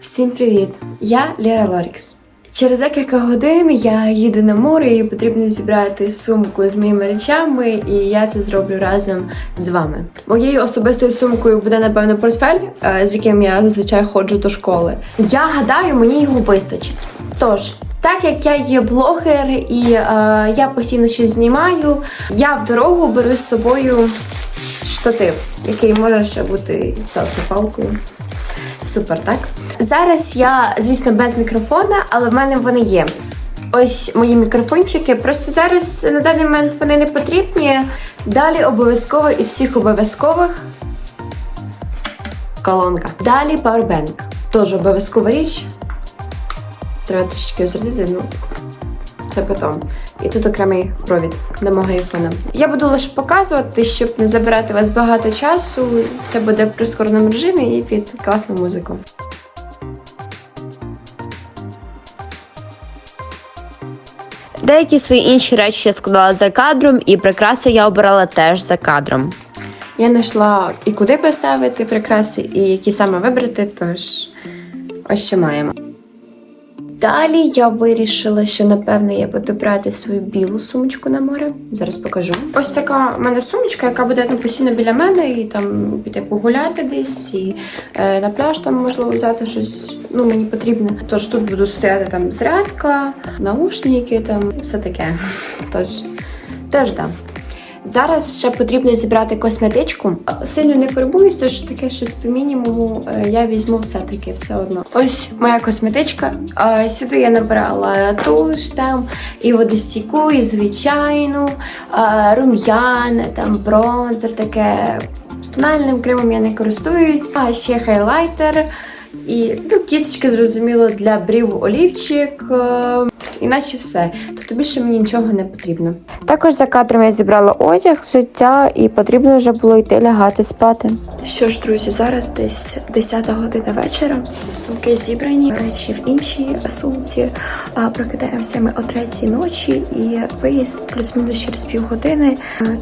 Всім привіт! Я Лера Лорікс. Через декілька годин я їду на море і потрібно зібрати сумку з моїми речами, і я це зроблю разом з вами. Моєю особистою сумкою буде напевно портфель, е, з яким я зазвичай ходжу до школи. Я гадаю, мені його вистачить. Тож. Так як я є блогер і е, я постійно щось знімаю, я в дорогу беру з собою штатив, який може ще бути селфі-палкою. Супер, так? Зараз я, звісно, без мікрофона, але в мене вони є. Ось мої мікрофончики. Просто зараз на даний момент вони не потрібні. Далі обов'язково із всіх обов'язкових колонка. Далі Powerbank. Теж обов'язкова річ. Треба трішечки зрадити, ну це потім. І тут окремий провід до мого айфона. Я буду лише показувати, щоб не забирати вас багато часу. Це буде в прискореному режимі і під класну музику. Деякі свої інші речі я складала за кадром, і прикраси я обирала теж за кадром. Я знайшла і куди поставити прикраси, і які саме вибрати, тож ось що маємо. Далі я вирішила, що напевно я буду брати свою білу сумочку на море. Зараз покажу. Ось така в мене сумочка, яка буде ну, постійно біля мене, і там піти погуляти десь, і е, на пляж там можливо взяти щось. Ну мені потрібно. Тож тут буду стояти там зарядка, наушники, там все таке. Тож теж да. Зараз ще потрібно зібрати косметичку. Сильно не фарбуюсь, тож таке щось по мінімуму е, я візьму все-таки все одно. Ось моя косметичка. Е, Сюди я набрала туш там і водостійку, і звичайну, е, рум'яне, там бронзер, таке. Тональним кремом я не користуюсь, а ще хайлайтер. І ну, кісточки, зрозуміло, для брів олівчик, іначе все. Тобто більше мені нічого не потрібно. Також за кадром я зібрала одяг, взуття, і потрібно вже було йти лягати спати. Що ж, друзі, зараз десь 10 година вечора. Сумки зібрані, речі в іншій сумці. Прокидаємося ми о третій ночі і виїзд плюс-мінус через півгодини.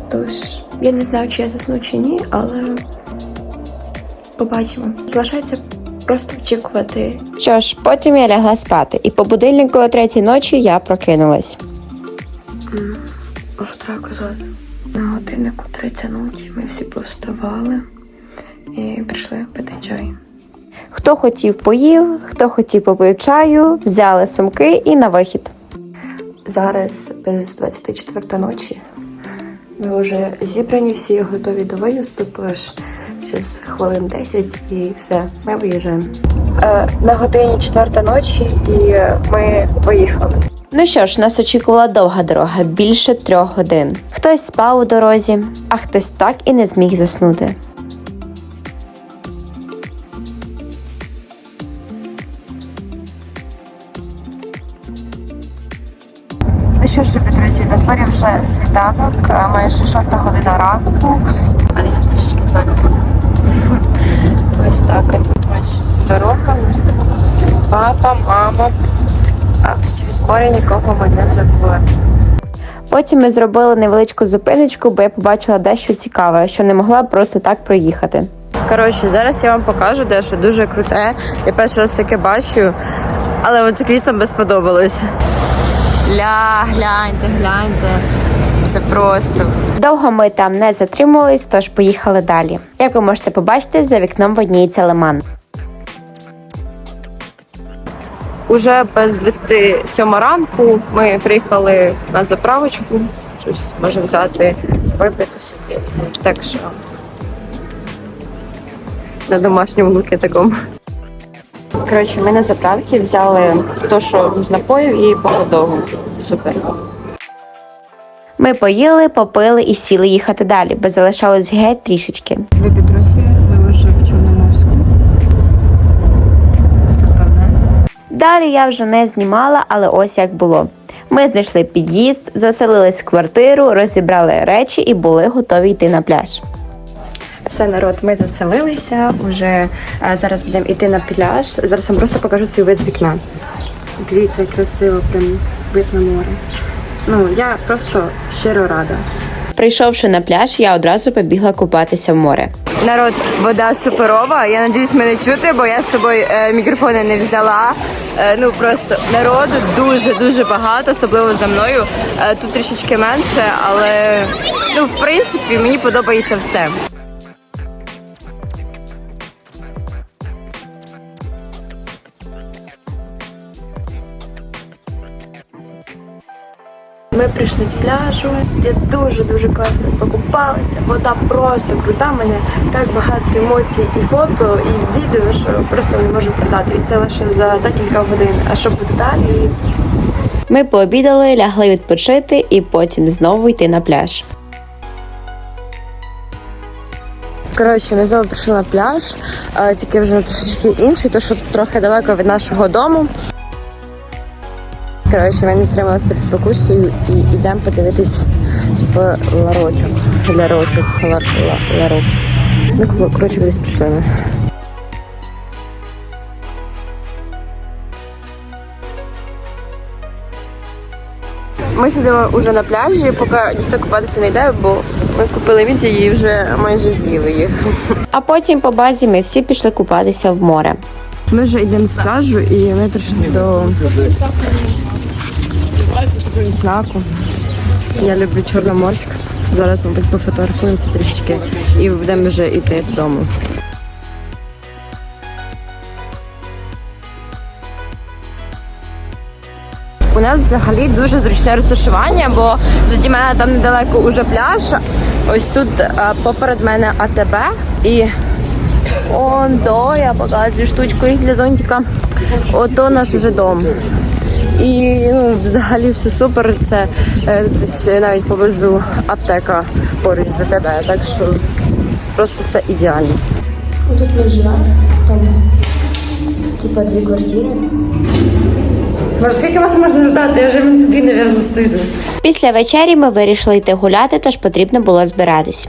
Тож я не знаю, чи я засну чи ні, але побачимо. Залишається просто очікувати. Що ж, потім я лягла спати, і по будильнику о третій ночі я прокинулась. Що треба казати? На годиннику 30 ночі ми всі повставали і прийшли пити чай. Хто хотів поїв, хто хотів попив чаю, взяли сумки і на вихід. Зараз без 24 ночі. Ми вже зібрані, всі готові до виїзду, тож зараз хвилин 10 і все, ми виїжджаємо. Е, на годині 4 ночі і ми виїхали. Ну що ж, нас очікувала довга дорога, більше трьох годин. Хтось спав у дорозі, а хтось так і не зміг заснути. Ну що ж, друзі, на дворі вже світанок, е, майже 6 година ранку. Аліся трішечки зайнята. Ось так от. Ось дорога. Папа, мама. А всі в зборі нікого ми не забули. Потім ми зробили невеличку зупиночку, бо я побачила дещо цікаве, що не могла просто так проїхати. Коротше, зараз я вам покажу дещо дуже круте. Я перший раз таке бачу, але мотоциклістам би сподобалось. Ля, гляньте, гляньте. Це просто. Довго ми там не затримувались, тож поїхали далі. Як ви можете побачити, за вікном видніється лиман. Уже без 27 ранку ми приїхали на заправочку. Щось може взяти, випити собі. Так що на домашньому луки такому. Коротше, ми на заправці взяли то, що з напоїв і походову. Супер. Ми поїли, попили і сіли їхати далі, бо залишалось геть трішечки. Любі друзі, ми вже в Чорноморську. Супер, не? Далі я вже не знімала, але ось як було. Ми знайшли під'їзд, заселились в квартиру, розібрали речі і були готові йти на пляж. Все, народ, ми заселилися. Уже а, зараз будемо йти на пляж. Зараз вам просто покажу свій вид з вікна. Дивіться, як красиво, прям вид на море. Ну, я просто щиро рада. Прийшовши на пляж, я одразу побігла купатися в море. Народ, вода суперова. Я надіюсь, мене чути, бо я з собою е, мікрофони не взяла. Е, ну просто народу дуже дуже багато, особливо за мною. Е, тут трішечки менше, але ну в принципі мені подобається все. Ми прийшли з пляжу, де дуже-дуже класно покупалися. Вода просто крута. У мене так багато емоцій і фото, і відео, що просто не можу передати. І це лише за декілька годин. А що буде далі? Ми пообідали, лягли відпочити і потім знову йти на пляж. Коротше, ми знову прийшли на пляж, е, тільки вже трошечки інший, то що трохи далеко від нашого дому. Коротше, ми не стрималися перед спокусою і йдемо подивитись в ларочок. Лярочок, лар, ларок. Ну, коротше, кудись пішли ми. Ми сидимо вже на пляжі, поки ніхто купатися не йде, бо ми купили мідії і вже майже з'їли їх. А потім по базі ми всі пішли купатися в море. Ми вже йдемо з пляжу і ми прийшли до знаку. Я люблю Чорноморськ. Зараз, мабуть, пофотографуємося трішечки і будемо вже йти додому. У нас взагалі дуже зручне розташування, бо заді мене там недалеко уже пляж. Ось тут а, поперед мене АТБ і Он то я показую штучку їх для зонтика. Ото наш уже дом. І ну, взагалі все супер. Це е, тут навіть поблизу аптека поруч за тебе. Так що просто все ідеально. Тут ми живемо, там типа дві квартири. Може, скільки вас можна ждати? Я вже туди, мабуть, стою. Після вечері ми вирішили йти гуляти, тож потрібно було збиратись.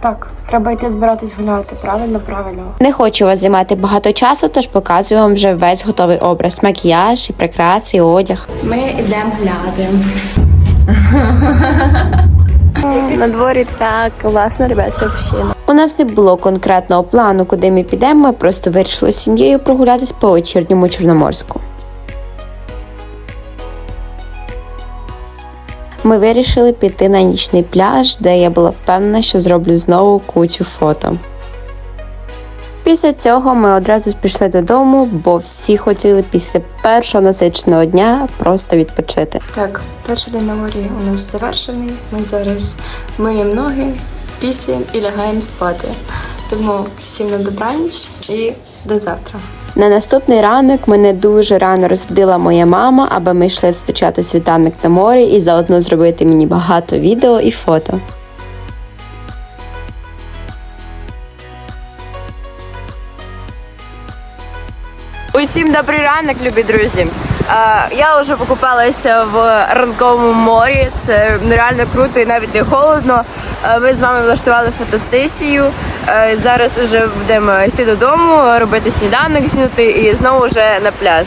Так, треба йти збиратись гуляти. Правильно, правильно. Не хочу вас займати багато часу, тож показую вам вже весь готовий образ: макіяж, і прикраси, і одяг. Ми йдемо гуляти. На дворі так класно, ребят, це взагалі. У нас не було конкретного плану, куди ми підемо. Ми просто вирішили з сім'єю прогулятись по вечірньому Чорноморську. Ми вирішили піти на нічний пляж, де я була впевнена, що зроблю знову кучу фото. Після цього ми одразу пішли додому, бо всі хотіли після першого насиченого дня просто відпочити. Так, перший день на морі у нас завершений. Ми зараз миємо ноги, пісяємо і лягаємо спати. Тому всім на добраніч і до завтра. На наступний ранок мене дуже рано розбудила моя мама, аби ми йшли зустрічати світанок на морі і заодно зробити мені багато відео і фото. Усім добрий ранок, любі друзі. Е, я вже покупалася в ранковому морі. Це нереально круто і навіть не холодно. Е, ми з вами влаштували фотосесію. Е, зараз вже будемо йти додому, робити сніданок, зняти і знову вже на пляж.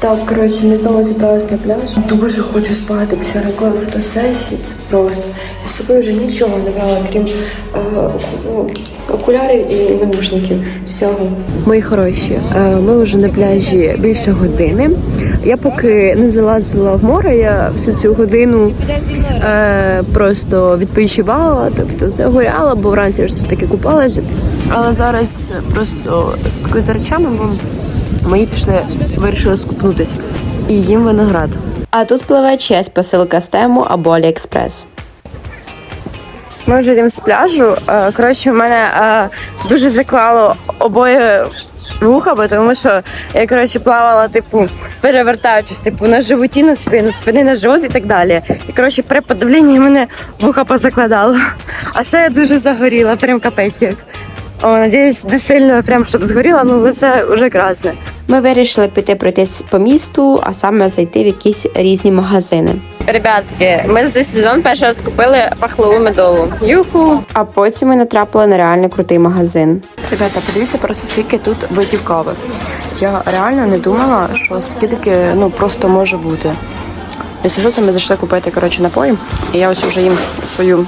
Так, коротше, ми знову зібралися на пляж. Дуже хочу спати після ранкової фотосесії. Це просто. Я з собою вже нічого не брала, крім е, ну, окулярів і навушників. Всього. Мої хороші, е, ми вже на пляжі більше години. Я поки не залазила в море, я всю цю годину е, просто відпочивала, тобто загоряла, бо вранці ж все таки купалася. Але зараз просто слідкую за речами, бо мої пішли, вирішили скупнутися. І їм виноград. А тут пливе чиясь посилка з тему або Аліекспрес. Ми вже йдемо з пляжу. Е, Коротше, в мене е, дуже заклало обоє вуха, бо тому що я коротше плавала, типу, перевертаючись, типу, на животі на спину, спини на живот і так далі. І коротше, при подавленні мене вуха позакладало. А ще я дуже загоріла, прям капець як. О, надіюсь, не сильно прям щоб згоріла, ну лице вже красне. Ми вирішили піти пройтись по місту, а саме зайти в якісь різні магазини. Ребятки, ми за цей сезон перший раз купили пахлаву медову. Юху! А потім ми натрапили на реально крутий магазин. Ребята, подивіться просто скільки тут видів кави. Я реально не думала, що скільки ну просто може бути. Якщо що, це ми зайшли купити коротше напої, і я ось вже їм свою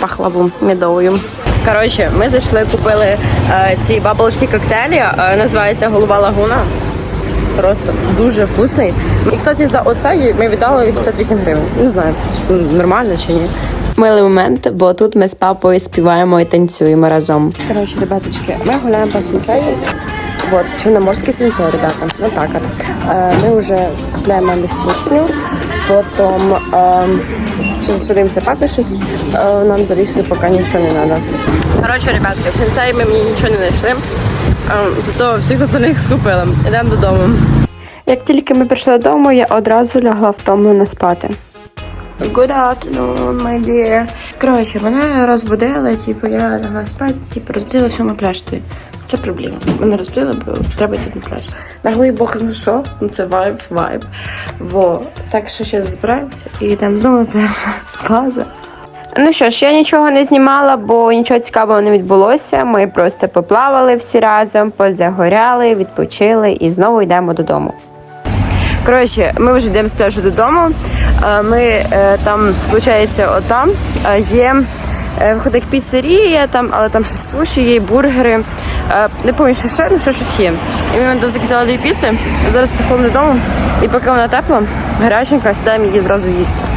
пахлаву медовою. Коротше, ми зайшли, купили е, ці tea коктейлі, е, називається Голова Лагуна. Просто дуже вкусний. І, кстати, за оцей ми віддали 88 гривень. Не знаю, нормально чи ні. Милий момент, бо тут ми з папою співаємо і танцюємо разом. Коротше, ребяточки, ми гуляємо по сенсею. Вот, Чорноморський сенсей, ребята. Ну так от. Е, ми вже купляємо мамі сукню, потім е, ще засудимося папі щось. Е, нам залізти поки нічого не треба. Коротше, ребятки, в сенсеї ми мені нічого не знайшли. Е, зато всіх остальних скупили. Йдемо додому. Як тільки ми прийшли додому, я одразу лягла втомлено спати. Good afternoon, my dear. Коротше, мене розбудили, типу, я лягла спати, типу, розбудили все на пляж. Це проблема. Мене розбудили, бо треба йти на пляж. Наглий Бог знайшов, ну це вайб, вайб. Во. Так що зараз збираємося і йдемо знову на пляж. База. Ну що ж, я нічого не знімала, бо нічого цікавого не відбулося. Ми просто поплавали всі разом, позагоряли, відпочили і знову йдемо додому. Коротше, ми вже йдемо з додому. Е, Ми е, там, виходить, отам е, є виходить піцерія, там, але там ще суші є, бургери. Не пам'ятаю, ще, ну що щось є. І ми до заказали дві піци. Зараз приходимо додому, і поки вона тепла, гаряченька, сідаємо її зразу їсти.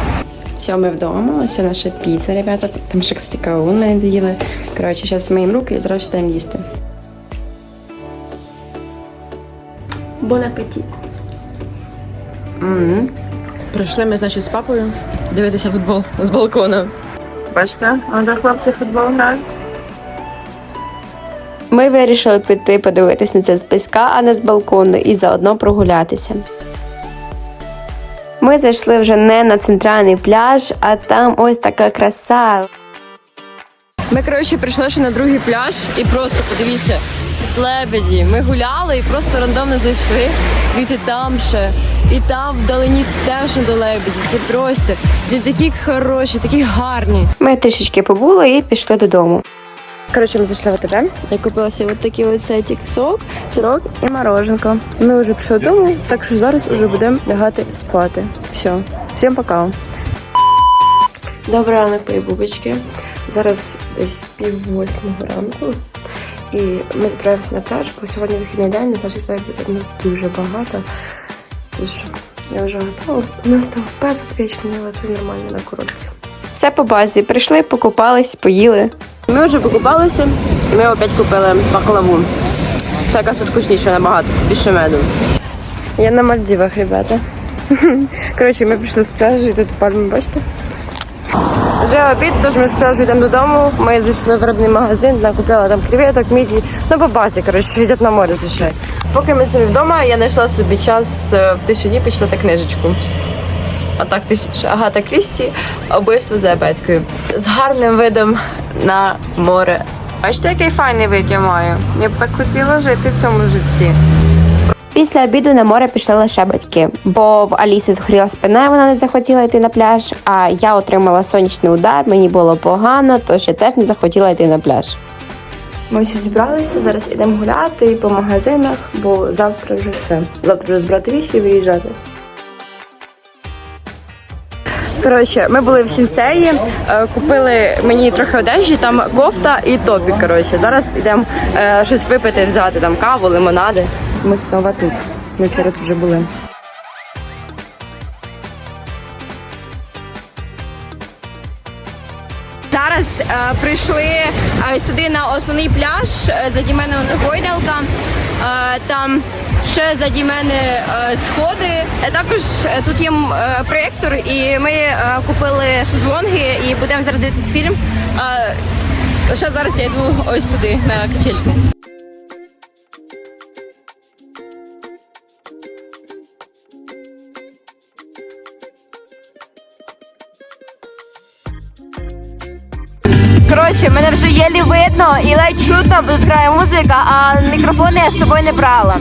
Все, ми вдома, ось наша піца, ребята. Там ще кстати, кавун ми доїли. Коротше, зараз миємо руки і зразу сідаємо їсти. Бон апетит. М. Прийшли ми, значить, з папою дивитися футбол з балкона. Бачите, а хлопці футбол грають. Ми вирішили піти подивитись на це зблизька, а не з балкону, і заодно прогулятися. Ми зайшли вже не на центральний пляж, а там ось така краса. Ми, коротше, прийшли ще на другий пляж і просто подивіться, тут лебеді. Ми гуляли і просто рандомно зайшли. Дивіться, там ще. І там вдалині теж до лебеді. Це просто вони такі хороші, такі гарні. Ми трішечки побули і пішли додому. Коротше, ми зайшли в АТБ. Я купила от такий от сетик сок, сирок і мороженко. Ми вже пішли додому, так що зараз вже будемо лягати спати. Все, всім пока. Добрий ранок, мої бубочки. Зараз десь пів восьмого ранку. І ми збираємося на пляж, бо сьогодні вихідний день, значить людей буде дуже багато. Тож я вже готова. У нас там безотвічний, але це нормально на курорті. Все по базі. Прийшли, покупались, поїли. Ми вже покупалися, і ми опять купили баклаву. Це якась вкусніша набагато, більше меду. Я на Мальдівах, ребята. Коротше, ми прийшли з пляжу і тут пальми, бачите? Вже обід, тож ми з пляжу йдемо додому. Ми зайшли в рибний магазин, накупила там креветок, міді, ну по базі, коротше, йдуть на море звичайно. Поки ми самі вдома, я знайшла собі час е, в тисячу днів почитати книжечку. А так ти ж Агата Крісті «Убивство за абеткою. З гарним видом на море. Бачите, який файний вид я маю? Я б так хотіла жити в цьому житті. Після обіду на море пішли лише батьки, бо в Аліси згоріла спина, і вона не захотіла йти на пляж. А я отримала сонячний удар, мені було погано, тож я теж не захотіла йти на пляж. Ми всі зібралися, зараз йдемо гуляти по магазинах, бо завтра вже все. Завтра вже збирати віхи і виїжджати. Коротше, ми були в сінсеї, е, купили мені трохи одежі, там кофта і топік. Коротше, зараз йдемо е, щось випити, взяти там каву, лимонади. Ми знову тут. Ми вчора тут вже були. Зараз е, прийшли е, сюди на основний пляж. Е, заді мене гойдалка. Е, там ще заді мене е, сходи. Е, також е, тут є проєктор, і ми купили шезлонги і будемо зараз дивитися фільм. Ще зараз я йду ось сюди на качельку. Коротше, мене вже єлі видно і ледь чутно, бо тут грає музика, а мікрофони я з собою не брала.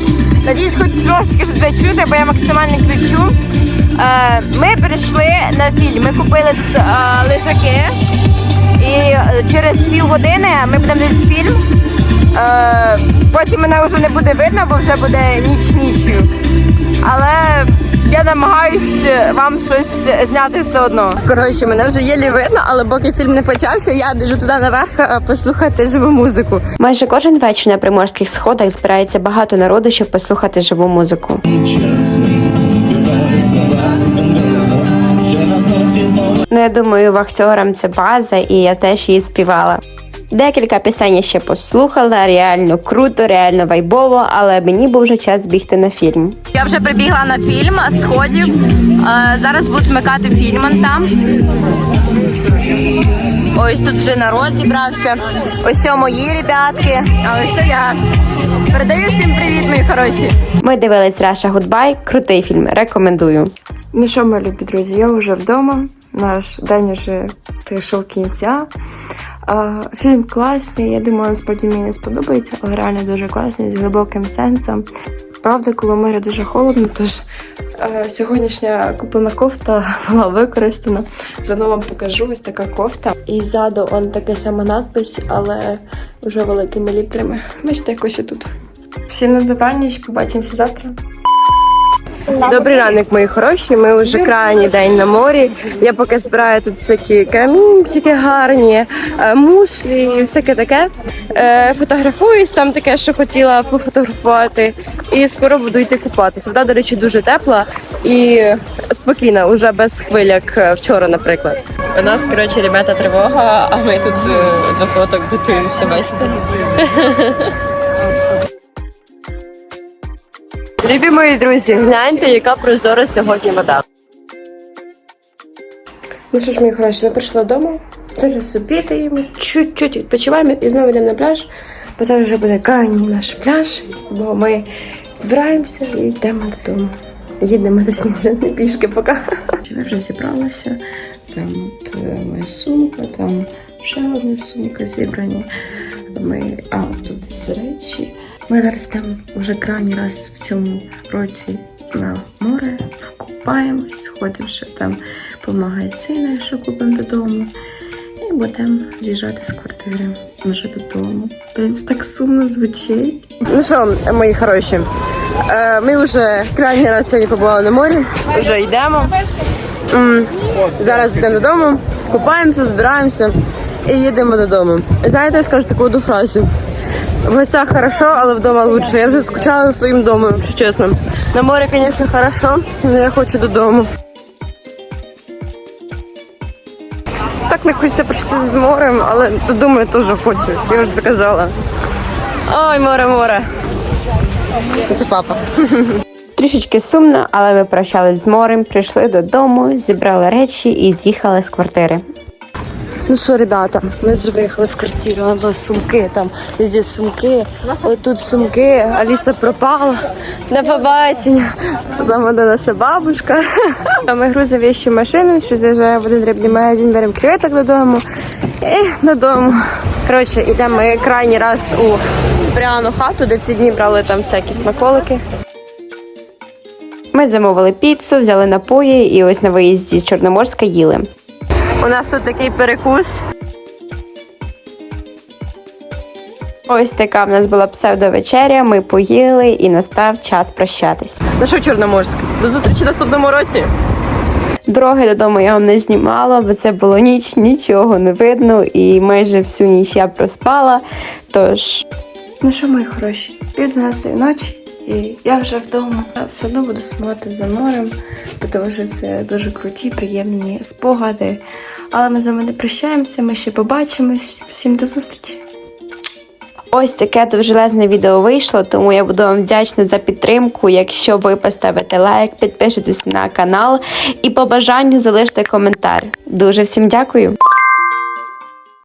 Надіюсь, хоч трошки що тебе чути, бо я максимально кричу. Е, ми перейшли на фільм. Ми купили тут е, лежаки. І е, через півгодини ми будемо дивитися фільм. Потім мене вже не буде видно, бо вже буде ніч нічю. Але я намагаюся. е, вам щось зняти все одно. Коротше, мене вже єлі видно, але поки фільм не почався, я біжу туди наверх е, послухати живу музику. Майже кожен вечір на приморських сходах збирається багато народу, щоб послухати живу музику. Ну, я думаю, вахтерам це база, і я теж її співала. Декілька пісень я ще послухала, реально круто, реально вайбово, але мені був вже час бігти на фільм. Я вже прибігла на фільм сходів. Зараз будуть вмикати фільм там. Ось тут вже народ зібрався. Ось це мої ребятки. А ось це я. Передаю всім привіт, мої хороші. Ми дивились Раша Гудбай, крутий фільм, рекомендую. Ну що, мої любі друзі, я вже вдома. Наш день вже прийшов кінця. Фільм класний, я думаю, насправді мені не сподобається, але реально дуже класний, з глибоким сенсом. Правда, коло моря дуже холодно, тож е, сьогоднішня куплена кофта була використана. Заодно вам покажу ось така кофта. І ззаду он така сама надпись, але вже великими літерами. Бачите, якось отут. Всім на добраніч, побачимося завтра. Добрий ранок, мої хороші. Ми вже крайній день на морі. Я поки збираю тут всякі камінчики гарні, е, мушлі і всяке таке. Е, Фотографуюсь там таке, що хотіла пофотографувати. І скоро буду йти купатися. Вода, до речі, дуже тепла і спокійна, уже без хвиль, як е, вчора, наприклад. У нас, коротше, ребята, тривога, а ми тут до фоток готуємося, бачите? Любі мої друзі, гляньте, яка прозора сьогодні вода. Ну що ж, мої хороші, ми прийшли додому. Зараз обідаємо, чуть-чуть відпочиваємо і знову йдемо на пляж. Бо це вже буде крайній наш пляж, бо ми збираємося і йдемо додому. Їдемо точніше, не пішки поки. Ми вже зібралися. Там моя сумка, там ще одна сумка зібрані. Ми, а тут десь речі. Ми зараз там вже крайній раз в цьому році на море, купаємось, ходимо ще там по магазинах, що купимо додому. І будемо з'їжджати з квартири вже додому. Блін, це так сумно звучить. Ну що, мої хороші, е, ми вже крайній раз сьогодні побували на морі, вже йдемо. Зараз підемо додому, купаємося, збираємося і їдемо додому. Знаєте, я скажу таку одну фразу. В гостях хорошо, але вдома лучше. Я вже скучала за своїм домом, якщо чесно. На морі, звісно, хорошо, але я хочу додому. Так не хочеться прочити з морем, але додому я теж хочу. Я вже сказала. Ой, море, море. Це папа. Трішечки сумно, але ми прощались з морем, прийшли додому, зібрали речі і з'їхали з квартири. Ну що, ребята, ми вже виїхали в квартиру, а тут сумки, там везде сумки, ось тут сумки, Аліса пропала. До побачення. Там буде наша бабушка. Ми грузимо вещі в машину, що заїжджаємо в один рибний магазин, беремо креветок додому і додому. Коротше, йдемо ми крайній раз у пряну хату, де ці дні брали там всякі смаколики. Ми замовили піцу, взяли напої і ось на виїзді з Чорноморська їли. У нас тут такий перекус. Ось така в нас була псевдовечеря, ми поїли і настав час прощатись. Ну що, Чорноморськ? До зустрічі в наступному році. Дороги додому я вам не знімала, бо це було ніч, нічого не видно, і майже всю ніч я проспала. Тож Ну що, мої хороші, пів 12 ночі, і я вже вдома. Все одно буду сумувати за морем, тому що це дуже круті, приємні спогади. Але ми з вами не прощаємося, ми ще побачимось. Всім до зустрічі! ось таке довжелезне відео вийшло, тому я буду вам вдячна за підтримку. Якщо ви поставите лайк, підпишетесь на канал і по бажанню залиште коментар. Дуже всім дякую.